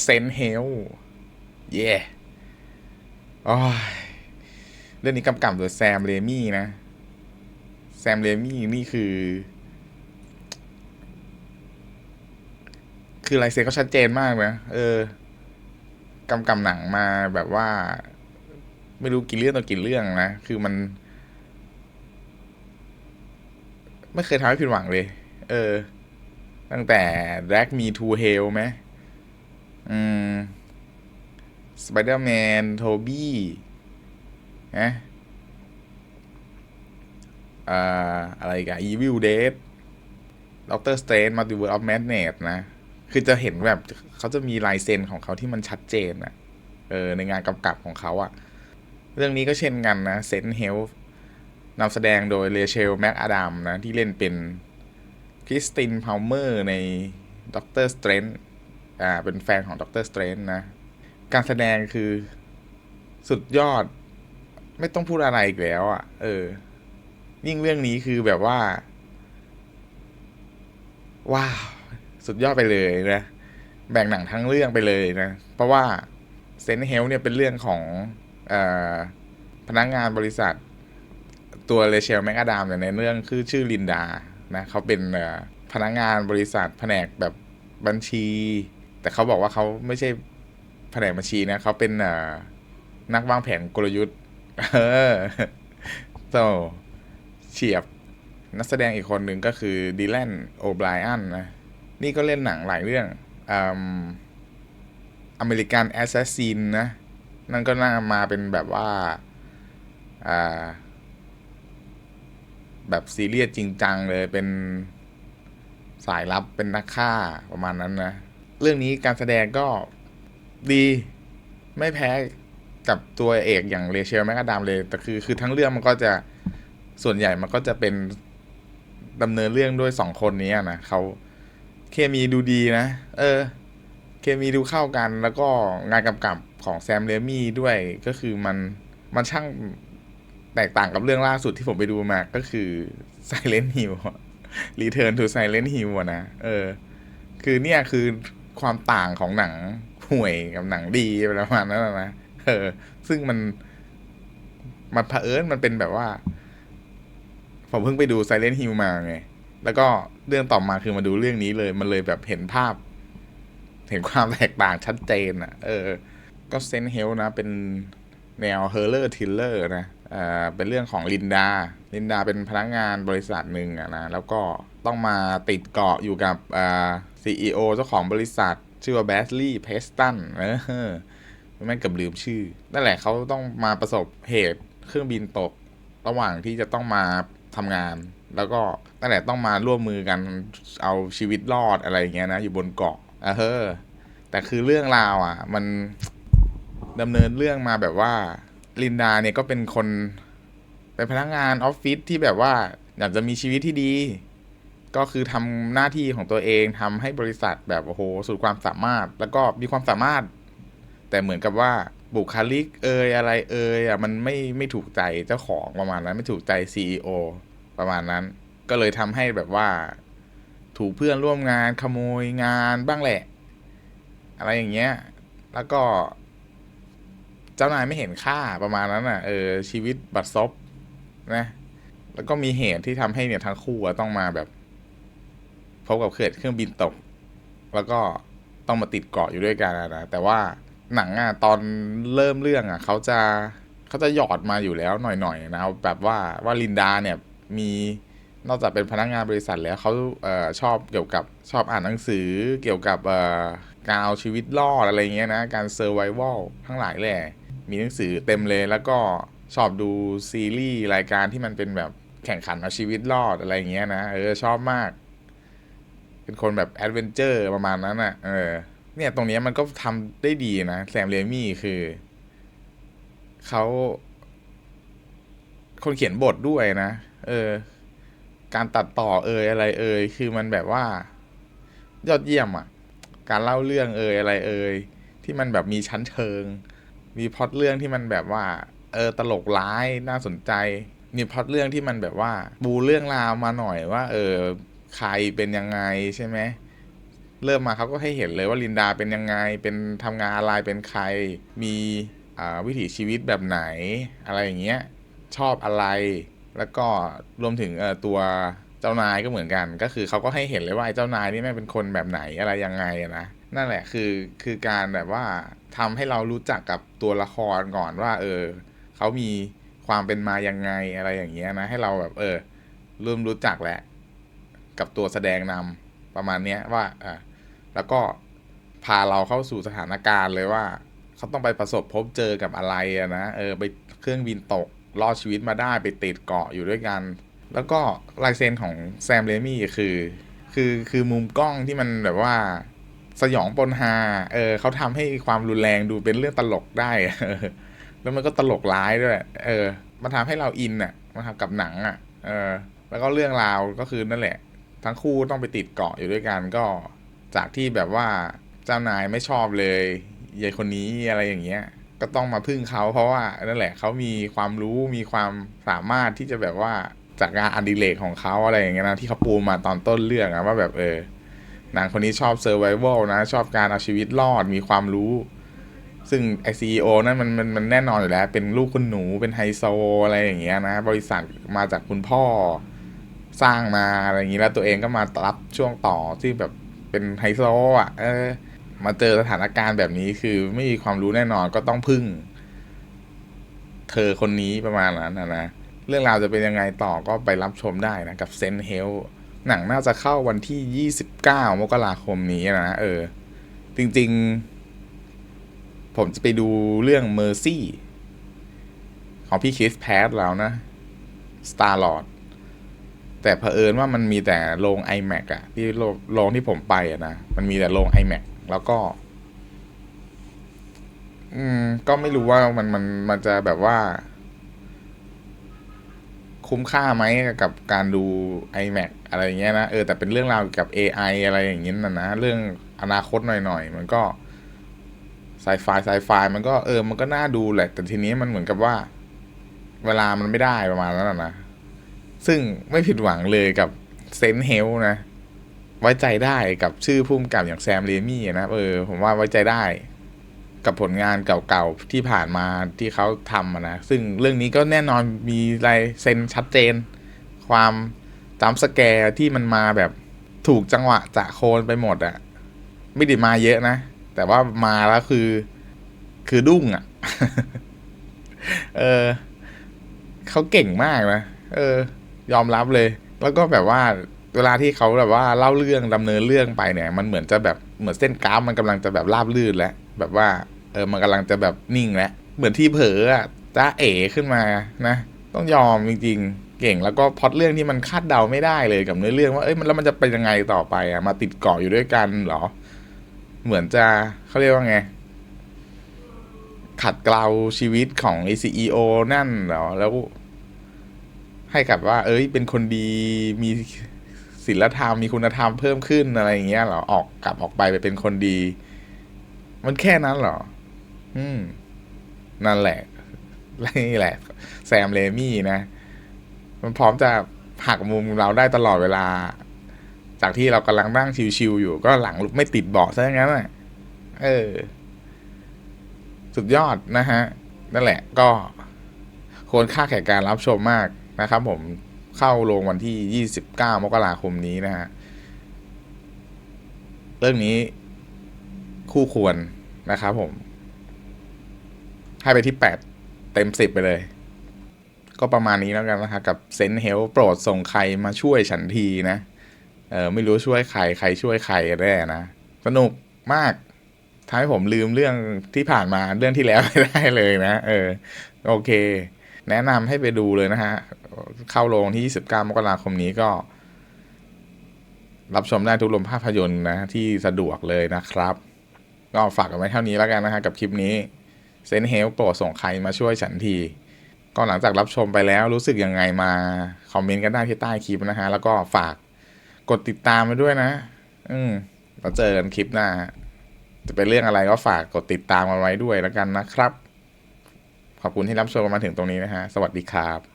เซนเฮลเย่โอ้ยเรื่องนี้กำกับโดยแซมเรมี่นะ แซมเรมี่นี่คือ คือลายเซ็นเขาชัดเจนมากนะเออกำกับหนังมาแบบว่า ไม่รู้กี่เรื่องต่อกี่เรื่องนะ คือมัน ไม่เคยทำให้ผิดหวังเลย เออ ตั้งแต่ Drag Me to Hell ไหม อืม Spider-Man โทบี้นะอ่าอะไรกัน Evil Dead Doctor Strange Multiverse of Madness นะ คือจะเห็นแบบเขาจะมีลายเซ็นของเขาที่มันชัดเจนอะเออในงานกำกับของเขาอะเรื่องนี้ก็เช่นกันนะเซนเฮลนำแสดงโดยเรเชลแม็กอดัมนะ ที่เล่นเป็นคริสตินพาวเมอร์ในด็อกเตอร์สเตรน อ่าเป็นแฟนของด็อกเตอร์สเตรนนะ การแสดงคือสุดยอด ไม่ต้องพูดอะไรอีกแล้วอะ่ะ เออ ยิ่งเรื่องนี้คือแบบว่า ว้าว สุดยอดไปเลยนะ แบ่งหนังทั้งเรื่องไปเลยนะ เพราะว่าเซนเฮลเนี่ยเป็นเรื่องของเออพนักงานบริษัท ตัวเรเชลแมกอดามเนี่ยในเรื่องคือชื่อลินดานะเขาเป็นเอ่อพนักงานบริษัทแผนกแบบบัญชี แต่เขาบอกว่าเขาไม่ใช่แผนกบัญชีนะเขาเป็นนักวางแผนกลยุทธ์ เออโซเฉียบนักแสดงอีกคนหนึ่งก็คือดีแลนโอไบรอันนะ นี่ก็เล่นหนังหลายเรื่องอเมริกันแอสซัสซินนะ นั่นก็น่ามาเป็นแบบว่าแบบซีเรียสจริงจังเลยเป็นสายลับเป็นนักฆ่าประมาณนั้นนะ เรื่องนี้การแสดงก็ดีไม่แพ้กับตัวเอกอย่างเรเชลแมกกดามเลย แต่คือคือทั้งเรื่องมันก็จะส่วนใหญ่มันก็จะเป็นดำเนินเรื่องด้วยสองคนนี้นะเขาเคมีดูดีนะ เออ เคมีดูเข้ากัน แล้วก็งานกำกับของแซมเรมี่ด้วยก็คือมันมันช่างแตกต่างกับเรื่องล่าสุดที่ผมไปดูมาก็คือ Silent Hill Return to Silent Hill นะ เออ คือเนี่ยคือ ความต่างของหนังห่วยกับหนังดีประมาณนั้นนะเออ ซึ่งมัน มันเผอิญมันเป็นแบบว่า ผมเพิ่งไปดู Silent Hill มาไง แล้วก็เรื่องต่อมาคือมาดูเรื่องนี้เลย มันเลยแบบเห็นภาพ เห็นความแตกต่างชัดเจนอะ เออ ก็เซนเฮลนะ เป็นแนวเฮอร์เลอร์ทิลเลอร์นะอ่าเป็นเรื่องของลินดา ลินดาเป็นพนักงานบริษัทหนึ่งอะนะ แล้วก็ต้องมาติดเกาะอยู่กับอ่า ซีอีโอเจ้าของบริษัท ชื่อว่าแบสลี่เพสตันเออแม่งเกือบลืมชื่อ นั่นแหละเขาต้องมาประสบเหตุเครื่องบินตก ระหว่างที่จะต้องมาทำงาน แล้วก็นั่นแหละต้องมาร่วมมือกันเอาชีวิตรอดอะไรอย่างเงี้ยนะ อยู่บนเกาะเออเฮ้อแต่คือเรื่องราวอะ มันดำเนินเรื่องมาแบบว่าลินดาเนี่ยก็เป็นคน เป็นพนักงานออฟฟิศที่แบบว่าอยากจะมีชีวิตที่ดี ก็คือทำหน้าที่ของตัวเองทำให้บริษัทแบบโอ้โหสุดความสามารถ แล้วก็มีความสามารถ แต่เหมือนกับว่าบุคลิกเอยอะไรเอยอะมันไม่ไม่ถูกใจเจ้าของประมาณนั้น ไม่ถูกใจ CEO ประมาณนั้น ก็เลยทำให้แบบว่า ถูกเพื่อนร่วมงานขโมยงานบ้างแหละ อะไรอย่างเงี้ย แล้วก็ เจ้านายไม่เห็นค่าประมาณนั้นอะเออชีวิตบัดซบนะแล้วก็มีเหตุที่ทำให้เนี่ยทั้งคู่ต้องมาแบบ พบกับเกิดเครื่องบินตก แล้วก็ต้องมาติดเกาะอยู่ด้วยกันนะแต่ว่าหนังอะตอนเริ่มเรื่องอะเขาจะเขาจะหยอดมาอยู่แล้วหน่อยๆนะเอาแบบว่าว่าลินดาเนี่ยมีนอกจากเป็นพนักงานบริษัทแล้วเขาเออชอบเกี่ยวกับชอบอ่านหนังสือเกี่ยวกับเออการเอาชีวิตรอดอะไรเงี้ยนะการเซอร์ไววัลทั้งหลายแหละมีหนังสือเต็มเลยแล้วก็ชอบดูซีรีส์รายการที่มันเป็นแบบแข่งขันเอาชีวิตรอดอะไรเงี้ยนะเออชอบมาก เป็นคนแบบแอดเวนเจอร์ประมาณนั้นอะ เออ เนี่ยตรงนี้มันก็ทำได้ดีนะแซมเรมี่คือเขาคนเขียนบทด้วยนะ เออ การตัดต่อเอยอะไรเอยคือมันแบบว่า ยอดเยี่ยมอะ การเล่าเรื่องเอยอะไรเอยที่มันแบบมีชั้นเชิง มีพล็อตเรื่องที่มันแบบว่า เออ ตลกร้ายน่าสนใจ มีพล็อตเรื่องที่มันแบบว่า บูเรื่องราวมาหน่อยว่า เออ ใครเป็นยังไงใช่ไหมเริ่มมาเขาก็ให้เห็นเลยว่าลินดาเป็นยังไง เป็นทำงานอะไรเป็นใคร มีวิถีชีวิตแบบไหน อะไรอย่างเงี้ย ชอบอะไร แล้วก็รวมถึงตัวเจ้านายก็เหมือนกัน ก็คือเขาก็ให้เห็นเลยว่าไอ้เจ้านายนี่แม่เป็นคนแบบไหนอะไรยังไงนะนั่นแหละคือคือการแบบว่าทำให้เรารู้จักกับตัวละครก่อนว่า เออเขามีความเป็นมายังไงอะไรอย่างเงี้ยนะ ให้เราแบบเออเริ่มรู้จักแล้ว กับตัวแสดงนำประมาณเนี้ยว่าอ่าแล้วก็พาเราเข้าสู่สถานการณ์เลยว่า เขาต้องไปประสบพบเจอกับอะไรนะเออไปเครื่องบินตกรอดชีวิตมาได้ไปติดเกาะอยู่ด้วยกัน แล้วก็ลายเซ็นของแซมเรมี่คือ คือคือมุมกล้องที่มันแบบว่าสยองปนฮาเออเขาทำให้ความรุนแรงดูเป็นเรื่องตลกได้ แล้วมันก็ตลกร้ายด้วย เออ มันทำให้เราอินอะ มันทำกับหนังอะ เออ แล้วก็เรื่องราวก็คือนั่นแหละ ทั้งคู่ต้องไปติดเกาะอยู่ด้วยกันก็จากที่แบบว่าเจ้านายไม่ชอบเลยยายคนนี้อะไรอย่างเงี้ย ก็ต้องมาพึ่งเขาเพราะว่านั่นแหละเขามีความรู้มีความสามารถที่จะแบบว่าจากงานอดิเรกของเขาอะไรอย่างเงี้ยนะที่เขาปูมาตอนต้นเรื่องอะว่าแบบเออนางคนนี้ชอบเซอร์ไวเวลนะ ชอบการเอาชีวิตรอดมีความรู้ ซึ่งไอซีโอนั่นมันมันมันแน่นอนอยู่แล้ว เป็นลูกคุณหนูเป็นไฮโซอะไรอย่างเงี้ยนะ บริษัทมาจากคุณพ่อ สร้างมาอะไรอย่างนี้แล้วตัวเองก็มารับช่วงต่อที่แบบเป็นไฮโซอะ เออ มาเจอสถานการณ์แบบนี้คือไม่มีความรู้แน่นอนก็ต้องพึ่ง เธอคนนี้ประมาณนั้นนะ เรื่องราวจะเป็นยังไงต่อก็ไปรับชมได้นะ กับเซนเฮลหนังน่าจะเข้าวันที่ 29 มกราคมนี้นะ เออ จริง ๆ ผมจะไปดูเรื่อง Mercy ของพี่คริสแพทแล้วนะ Star Lord แต่เผอิญว่ามันมีแต่โรง iMac อะที่โรงที่ผมไปอะนะมันมีแต่โรง iMac แล้วก็ อืม ก็ไม่รู้ว่ามันมันมันจะแบบว่า คุ้มค่าไหมกับการดู iMac อะไรอย่างเงี้ยนะเออแต่เป็นเรื่องราวเกี่ยวกับ AI อะไรอย่างเงี้ยนะนะเรื่องอนาคตหน่อยๆมันก็ไซไฟไซไฟมันก็เออ มันก็น่าดูแหละ แต่ทีนี้มันเหมือนกับว่า เวลามันไม่ได้ประมาณนั้นนะ ซึ่งไม่ผิดหวังเลยกับเซนเฮลนะ ไว้ใจได้กับชื่อพุ่มกับอย่างแซมเรมี่นะเออผมว่าไว้ใจได้ กับผลงานเก่าๆที่ผ่านมาที่เขาทำนะ ซึ่งเรื่องนี้ก็แน่นอนมีลายเซ็นชัดเจน ความจำสแกร์ที่มันมาแบบถูกจังหวะจะโคนไปหมดอะไม่ได้มาเยอะนะ แต่ว่ามาแล้วคือ คือดุ้งอะเออเขาเก่งมากนะเออ ยอมรับเลย แล้วก็แบบว่าเวลาที่เขาแบบว่าเล่าเรื่องดำเนินเรื่องไปเนี่ย มันเหมือนจะแบบเหมือนเส้นกราฟมันกำลังจะแบบราบลื่นแล้วแบบว่าเออมันกำลังจะแบบนิ่งแล้วเหมือนที่เผลออะจ้าเอ๋ขึ้นมานะ ต้องยอมจริงๆ เก่งแล้วก็พอตเรื่องที่มันคาดเดาไม่ได้เลยกับเนื้อเรื่องว่าเอ้ยมันแล้วมันจะเป็นยังไงต่อไปอะมาติดเกาะอยู่ด้วยกันเหรอ เหมือนจะเขาเรียกว่าไงขัดเกลาชีวิตของ ACEO นั่นเหรอ แล้ว ให้กับว่า เอ้ย เป็นคนดีมีศีลธรรมมีคุณธรรมเพิ่มขึ้นอะไรอย่างเงี้ยเหรอออกกลับออกไปไปเป็นคนดี มันแค่นั้นเหรอ อืม นั่นแหละนี่แหละ แซมเลมี่นะ มันพร้อมจะหักมุมเราได้ตลอดเวลา จากที่เรากำลังนั่งชิวๆอยู่ ก็หลังไม่ติดเบาะซะงั้นน่ะ เออ สุดยอดนะฮะ นั่นแหละ ก็ควรค่าแก่การรับชมมาก นะครับผมเข้าลงวันที่ 29 มกราคมนี้นะฮะ เรื่องนี้คู่ควรนะครับผม ให้ไปที่ 8 เต็ม 10 ไปเลย ก็ประมาณนี้แล้วกันนะคะกับเซนเฮลโปรดส่งใครมาช่วยฉันทีนะ เออไม่รู้ช่วยใคร ใครช่วยใครกันแน่นะ สนุกมากทำให้ผมลืมเรื่องที่ผ่านมาเรื่องที่แล้วไม่ได้เลยนะ เออ โอเค แนะนำให้ไปดูเลยนะฮะ เข้าโรงที่ 29 มกราคมนี้ก็ รับชมได้ทุกโรงภาพยนตร์นะ ที่สะดวกเลยนะครับ ก็ฝากกันไว้เท่านี้แล้วกันนะฮะ กับคลิปนี้เซนเฮลโปรดส่งใครมาช่วยฉันที ก็หลังจากรับชมไปแล้วรู้สึกยังไงมา คอมเมนต์กันได้ที่ใต้คลิปนะฮะ แล้วก็ฝากกดติดตามไปด้วยนะ อืมเราเจอกันคลิปหน้า จะเป็นเรื่องอะไรก็ฝากกดติดตามกันไว้ด้วยแล้วกันนะครับ ขอบคุณที่รับชมมาถึงตรงนี้นะฮะ สวัสดีครับ